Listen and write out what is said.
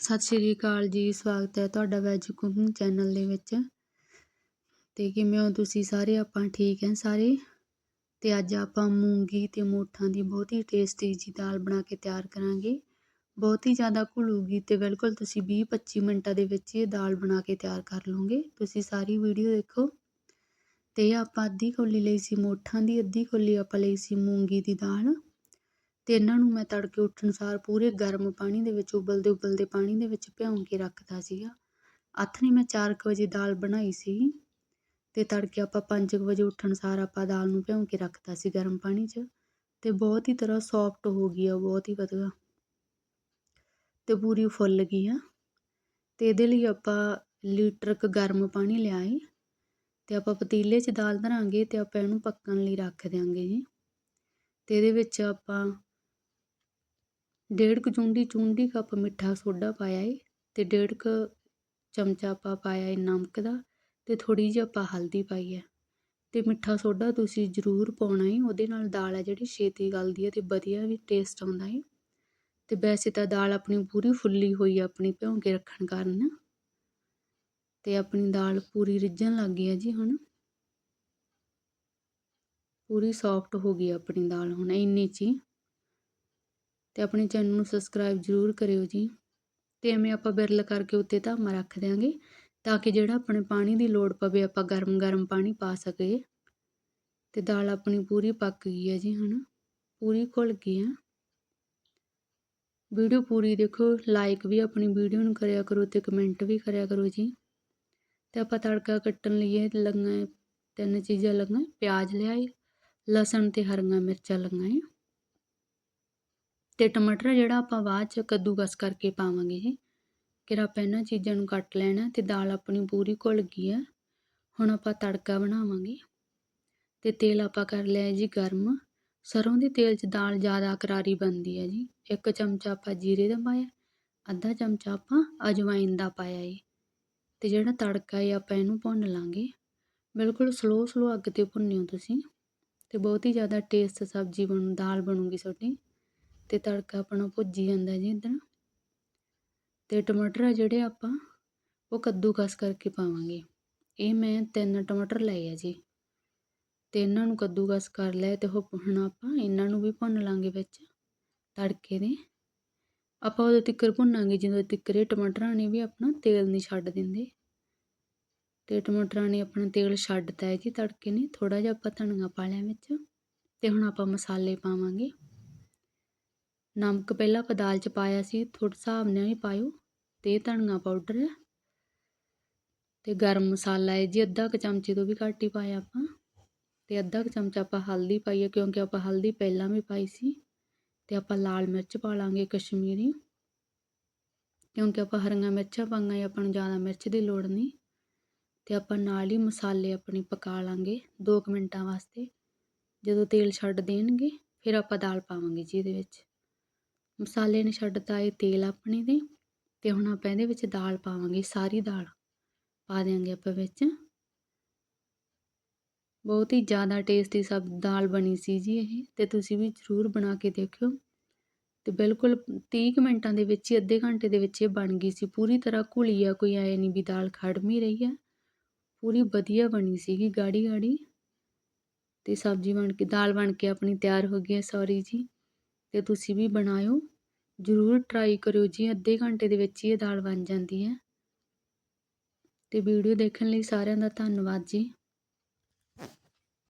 ਸਤਿ ਸ਼੍ਰੀ ਅਕਾਲ ਜੀ, ਸਵਾਗਤ ਹੈ ਤੁਹਾਡਾ ਵੈਜ ਕੁਕਿੰਗ ਚੈਨਲ ਦੇ ਵਿੱਚ। ਤੇ ਕਿਵੇਂ ਹੋ ਤੁਸੀਂ ਸਾਰੇ? ਆਪਾਂ ਠੀਕ ਹੈ ਸਾਰੇ? ਤੇ ਅੱਜ ਆਪਾਂ ਮੂੰਗੀ ਤੇ ਮੋਠਾਂ ਦੀ ਬਹੁਤ ਹੀ ਟੇਸਟੀ ਜੀ ਦਾਲ ਬਣਾ ਕੇ ਤਿਆਰ ਕਰਾਂਗੇ। ਬਹੁਤ ਹੀ ਜ਼ਿਆਦਾ ਘੁਲੂਗੀ ਤੇ ਬਿਲਕੁਲ ਤੁਸੀਂ 20-25 ਮਿੰਟਾਂ ਦੇ ਵਿੱਚ ਇਹ ਦਾਲ ਬਣਾ ਕੇ ਤਿਆਰ ਕਰ ਲਓਗੇ। ਤੁਸੀਂ ਸਾਰੀ ਵੀਡੀਓ ਦੇਖੋ। ਤੇ ਆਪਾਂ ਅੱਧੀ ਕੋਲੀ ਲਈ ਸੀ, ਮੋਠਾਂ ਦੀ ਅੱਧੀ ਕੋਲੀ ਆਪਾਂ ਲਈ ਸੀ ਮੂੰਗੀ ਦੀ ਦਾਲ। ਅਤੇ ਇਹਨਾਂ ਨੂੰ ਮੈਂ ਤੜਕੇ ਉੱਠਣ ਸਾਰ ਪੂਰੇ ਗਰਮ ਪਾਣੀ ਦੇ ਵਿੱਚ ਉਬਲਦੇ ਉਬਲਦੇ ਪਾਣੀ ਦੇ ਵਿੱਚ ਭਿਉਂ ਕੇ ਰੱਖਦਾ ਸੀਗਾ। ਆਥਣੀ ਮੈਂ ਚਾਰ ਕੁ ਵਜੇ ਦਾਲ ਬਣਾਈ ਸੀ ਅਤੇ ਤੜਕੇ ਆਪਾਂ ਪੰਜ ਕੁ ਵਜੇ ਉੱਠਣ ਸਾਰ ਆਪਾਂ ਦਾਲ ਨੂੰ ਭਿਉਂ ਕੇ ਰੱਖਤਾ ਸੀ ਗਰਮ ਪਾਣੀ 'ਚ ਅਤੇ ਬਹੁਤ ਹੀ ਤਰ੍ਹਾਂ ਸੌਫਟ ਹੋ ਗਈ ਆ, ਬਹੁਤ ਹੀ ਵਧੀਆ। ਅਤੇ ਪੂਰੀ ਫੁੱਲ ਗਈ ਆ। ਅਤੇ ਇਹਦੇ ਲਈ ਆਪਾਂ ਲੀਟਰ ਕ ਗਰਮ ਪਾਣੀ ਲਿਆਏ ਅਤੇ ਆਪਾਂ ਪਤੀਲੇ 'ਚ ਦਾਲ ਧਰਾਂਗੇ ਅਤੇ ਆਪਾਂ ਇਹਨੂੰ ਪੱਕਣ ਲਈ ਰੱਖ ਦਿਆਂਗੇ ਜੀ। ਅਤੇ ਇਹਦੇ ਵਿੱਚ ਆਪਾਂ ਡੇਢ ਕੁ ਚੁੰਡੀ ਚੁੰਡੀ ਕੱਪ ਮਿੱਠਾ ਸੋਡਾ ਪਾਇਆ ਏ ਅਤੇ ਡੇਢ ਕੁ ਚਮਚਾ ਆਪਾਂ ਪਾਇਆ ਏ ਨਮਕ ਦਾ ਅਤੇ ਥੋੜ੍ਹੀ ਜਿਹੀ ਆਪਾਂ ਹਲਦੀ ਪਾਈ ਹੈ ਅਤੇ ਮਿੱਠਾ ਸੋਡਾ ਤੁਸੀਂ ਜ਼ਰੂਰ ਪਾਉਣਾ ਏ, ਉਹਦੇ ਨਾਲ ਦਾਲ ਹੈ ਜਿਹੜੀ ਛੇਤੀ ਗਲਦੀ ਹੈ ਅਤੇ ਵਧੀਆ ਵੀ ਟੇਸਟ ਆਉਂਦਾ ਏ। ਅਤੇ ਵੈਸੇ ਤਾਂ ਦਾਲ ਆਪਣੀ ਪੂਰੀ ਫੁੱਲੀ ਹੋਈ ਆ ਆਪਣੀ ਭਿਉਂ ਕੇ ਰੱਖਣ ਕਾਰਨ। ਅਤੇ ਆਪਣੀ ਦਾਲ ਪੂਰੀ ਰਿੱਝਣ ਲੱਗ ਗਈ ਹੈ ਜੀ ਹੁਣ। ਪੂਰੀ ਸੌਫਟ ਹੋ ਗਈ ਆਪਣੀ ਦਾਲ ਹੁਣ ਇੰਨੀ ਚੀ ਤੇ ਆਪਣੇ ਚੈਨਲ ਨੂੰ ਸਬਸਕ੍ਰਾਈਬ ਜ਼ਰੂਰ ਕਰਿਓ ਜੀ। ਤੇ ਐਵੇਂ ਆਪਾਂ ਬਿਰਲ ਕਰਕੇ ਉੱਤੇ ਧਾਮਾ ਰੱਖ ਦਿਆਂਗੇ ਤਾਂ ਕਿ ਜਿਹੜਾ ਆਪਣੇ ਪਾਣੀ ਦੀ ਲੋੜ ਪਵੇ ਆਪਾਂ ਗਰਮ ਗਰਮ ਪਾਣੀ ਪਾ ਸਕੀਏ। ਤੇ ਦਾਲ ਆਪਣੀ ਪੂਰੀ ਪੱਕ ਗਈ ਹੈ ਜੀ ਹੁਣ ਪੂਰੀ ਘੁਲ ਗਈ ਹੈ। ਵੀਡੀਓ ਪੂਰੀ ਦੇਖੋ ਲਾਈਕ ਵੀ ਆਪਣੀ ਵੀਡੀਓ ਨੂੰ ਕਰਿਆ ਕਰੋ ਤੇ ਕਮੈਂਟ ਵੀ ਕਰਿਆ ਕਰੋ ਜੀ। ਤੇ ਆਪਾਂ ਤੜਕਾ ਕੱਟਣ ਲਈ ਇਹ ਲੰਗਾ ਤਿੰਨ ਚੀਜ਼ਾਂ ਲੰਗਾ ਪਿਆਜ਼ ਲਿਆਏ, ਲਸਣ ਤੇ ਹਰੀਆਂ ਮਿਰਚਾਂ ਲੰਗਾਏ ਅਤੇ ਟਮਾਟਰ ਜਿਹੜਾ ਆਪਾਂ ਬਾਅਦ ਚ ਕੱਦੂਕਸ ਕਰਕੇ ਪਾਵਾਂਗੇ ਜੀ ਫਿਰ ਆਪਾਂ ਇਹਨਾਂ ਚੀਜ਼ਾਂ ਨੂੰ ਕੱਟ ਲੈਣਾ ਅਤੇ ਦਾਲ ਆਪਣੀ ਪੂਰੀ ਘੁਲ ਗਈ ਹੈ ਹੁਣ ਆਪਾਂ ਤੜਕਾ ਬਣਾਵਾਂਗੇ ਅਤੇ ਤੇਲ ਆਪਾਂ ਕਰ ਲਿਆ ਜੀ ਗਰਮ। ਸਰੋਂ ਦੇ ਤੇਲ 'ਚ ਦਾਲ ਜ਼ਿਆਦਾ ਕਰਾਰੀ ਬਣਦੀ ਹੈ ਜੀ। ਇੱਕ ਚਮਚਾ ਆਪਾਂ ਜੀਰੇ ਦਾ ਪਾਇਆ, ਅੱਧਾ ਚਮਚਾ ਆਪਾਂ ਅਜਵਾਇਨ ਦਾ ਪਾਇਆ ਏ। ਤੇ ਜਿਹੜਾ ਤੜਕਾ ਏ ਆਪਾਂ ਇਹਨੂੰ ਭੁੰਨ ਲਾਂਗੇ। ਬਿਲਕੁਲ ਸਲੋ ਸਲੋ ਅੱਗ ਤੇ ਭੁੰਨਿਓ ਤੁਸੀਂ। ਤੇ ਬਹੁਤ ਹੀ ਜ਼ਿਆਦਾ ਟੇਸਟ ਸਬਜ਼ੀ ਬਣੂ, ਦਾਲ ਬਣੂਗੀ ਤੁਹਾਡੀ। ਅਤੇ ਤੜਕਾ ਆਪਣਾ ਭੁੱਜੀ ਜਾਂਦਾ ਜੀ ਇੱਧਰ। ਅਤੇ ਟਮਾਟਰ ਆ ਜਿਹੜੇ ਆਪਾਂ, ਉਹ ਕੱਦੂਕਸ ਕਰਕੇ ਪਾਵਾਂਗੇ। ਇਹ ਮੈਂ ਤਿੰਨ ਟਮਾਟਰ ਲਏ ਆ ਜੀ। ਅਤੇ ਇਹਨਾਂ ਨੂੰ ਕੱਦੂਕਸ ਕਰ ਲਿਆ ਉਹ ਹੁਣ ਆਪਾਂ ਇਹਨਾਂ ਨੂੰ ਵੀ ਭੁੰਨ ਲਾਂਗੇ ਵਿੱਚ, ਤੜਕੇ ਦੇ। ਆਪਾਂ ਉਦੋਂ ਤਿੱਕਰ ਭੁੰਨਾਂਗੇ, ਜਦੋਂ ਤਿੱਕਰੇ ਟਮਾਟਰਾਂ ਨੇ ਵੀ ਆਪਣਾ ਤੇਲ ਨਹੀਂ ਛੱਡ ਦਿੰਦੇ। ਤੇ ਟਮਾਟਰਾਂ ਨੇ ਆਪਣਾ ਤੇਲ ਛੱਡਤਾ ਹੈ ਜੀ ਤੜਕੇ ਨੇ ਥੋੜਾ ਜਿਹਾ ਆਪਾਂ ਧਨੀਆ ਪਾ ਲਿਆ ਵਿੱਚ। ਤੇ ਹੁਣ ਆਪਾਂ ਮਸਾਲੇ ਪਾਵਾਂਗੇ। ਨਮਕ ਪਹਿਲਾਂ ਆਪਾਂ ਦਾਲ 'ਚ ਪਾਇਆ ਸੀ ਥੋੜਾ ਹਿਸਾਬ ਨਾਲ ਹੀ ਪਾਇਓ, ਤੇ ਧਨੀਆ ਪਾਊਡਰ ਹੈ ਤੇ ਗਰਮ ਮਸਾਲਾ ਹੈ ਜੀ, ਅੱਧਾ ਕ ਚਮਚੇ ਤੋਂ ਵੀ ਘੱਟ ਹੀ ਪਾਇਆ ਆਪਾਂ, ਤੇ ਅੱਧਾ ਕ ਚਮਚਾ ਆਪਾਂ ਹਲਦੀ ਪਾਈ ਹੈ, ਕਿਉਂਕਿ ਆਪਾਂ ਹਲਦੀ ਪਹਿਲਾਂ ਵੀ ਪਾਈ ਸੀ, ਤੇ ਆਪਾਂ ਲਾਲ ਮਿਰਚ ਪਾ ਲਾਂਗੇ ਕਸ਼ਮੀਰੀ, ਕਿਉਂਕਿ ਆਪਾਂ ਹਰੀਆਂ ਮਿਰਚਾਂ ਪਾਈਆਂ ਆਪਾਂ ਨੂੰ ਜ਼ਿਆਦਾ ਮਿਰਚ ਦੀ ਲੋੜ ਨਹੀਂ, ਤੇ ਆਪਾਂ ਨਾਲ ਹੀ ਮਸਾਲੇ ਆਪਣੇ ਪਕਾ ਲਾਂਗੇ 2 ਮਿੰਟਾਂ ਵਾਸਤੇ, ਜਦੋਂ ਤੇਲ ਛੱਡ ਦੇਣਗੇ, ਫਿਰ ਆਪਾਂ ਦਾਲ ਪਾਵਾਂਗੇ ਜੀ ਇਹਦੇ ਵਿੱਚ। ਮਸਾਲੇ ਨੇ ਛੱਡਤਾ ਇਹ ਤੇਲ ਆਪਣੇ ਦੇ ਤੇ ਹੁਣ ਆਪਾਂ ਇਹਦੇ ਵਿੱਚ ਦਾਲ ਪਾਵਾਂਗੇ, ਸਾਰੀ ਦਾਲ। ਪਾ ਦੇਾਂਗੇ ਆਪਾਂ ਵਿੱਚ। ਬਹੁਤ ਹੀ ਜ਼ਿਆਦਾ ਟੇਸਟੀ ਸਬ ਦਾਲ ਬਣੀ ਸੀ ਜੀ ਇਹ, ਤੇ ਤੁਸੀਂ ਵੀ ਜ਼ਰੂਰ ਬਣਾ ਕੇ ਦੇਖਿਓ। ਤੇ ਬਿਲਕੁਲ 30 ਮਿੰਟਾਂ ਦੇ ਵਿੱਚ ਹੀ, ਅੱਧੇ ਘੰਟੇ ਦੇ ਵਿੱਚ ਇਹ ਬਣ ਗਈ ਸੀ। ਪੂਰੀ ਤਰ੍ਹਾਂ ਘੁਲੀ ਆ ਕੋਈ ਆਏ ਨਹੀਂ ਵੀ ਦਾਲ ਖੜਮੀ ਰਹੀ ਆ ਪੂਰੀ ਵਧੀਆ ਬਣੀ ਸੀਗੀ, ਗਾੜੀ ਗਾੜੀ। ਤੇ ਸਬਜ਼ੀ ਬਣ ਕੇ, ਦਾਲ ਬਣ ਕੇ ਆਪਣੀ ਤਿਆਰ ਹੋ ਗਈ ਹੈ ਸੌਰੀ ਜੀ। ਤੇ ਤੁਸੀਂ ਵੀ ਬਣਾਇਓ। ਜ਼ਰੂਰ ਟਰਾਈ ਕਰਿਓ ਜੀ, ਅੱਧੇ ਘੰਟੇ ਦੇ ਵਿੱਚ ਹੀ ਇਹ ਦਾਲ ਬਣ ਜਾਂਦੀ ਹੈ। ਅਤੇ ਵੀਡੀਓ ਦੇਖਣ ਲਈ ਸਾਰਿਆਂ ਦਾ ਧੰਨਵਾਦ ਜੀ।